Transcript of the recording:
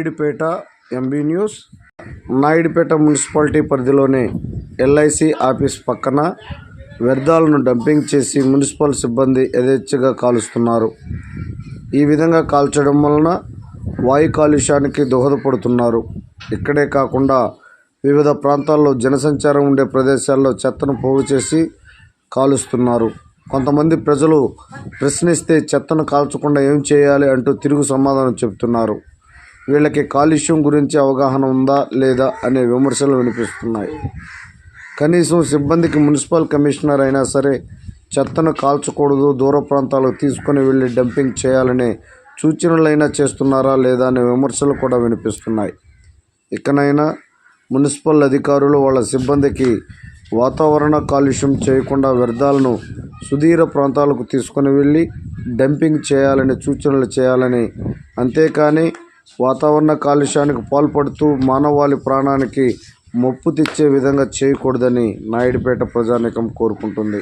Naidupeta MB news. Naidupeta municipality పరిధిలోని LIC office పక్కన వ్యర్థాలను డంపింగ్ చేసి మున్సిపల్ సిబ్బంది యథేచ్ఛగా కాలుస్తున్నారు. ఈ విధంగా కాల్చడం వలన వాయు కాలుష్యానికి దోహదపడుతున్నారు. ఇక్కడే కాకుండా వివిధ ప్రాంతాల్లో జనసంచారం ఉండే ప్రదేశాల్లో చెత్తను పోగు చేసి కాలుస్తున్నారు. కొంతమంది ప్రజలు ప్రశ్నిస్తే చెత్తను కాల్చకుండా ఏం చేయాలి అంటూ తిరుగు సమాధానం చెబుతున్నారు. వీళ్ళకి కాలుష్యం గురించి అవగాహన ఉందా లేదా అనే విమర్శలు వినిపిస్తున్నాయి. కనీసం సిబ్బందికి మున్సిపల్ కమిషనర్ అయినా సరే చెత్తను కాల్చకూడదు దూర ప్రాంతాలకు తీసుకొని వెళ్ళి డంపింగ్ చేయాలనే సూచనలైనా చేస్తున్నారా లేదా అనే విమర్శలు కూడా వినిపిస్తున్నాయి. ఇకనైనా మున్సిపల్ అధికారులు వాళ్ళ సిబ్బందికి వాతావరణ కాలుష్యం చేయకుండా వ్యర్థాలను సుదీర ప్రాంతాలకు తీసుకొని వెళ్ళి డంపింగ్ చేయాలని సూచనలు చేయాలని అంతేకాని వాతావరణ కాలుష్యానికి పాల్పడుతూ మానవాళి ప్రాణానికి ముప్పు తెచ్చే విధంగా చేయకూడదని నాయుడుపేట ప్రజానీకం కోరుకుంటుంది.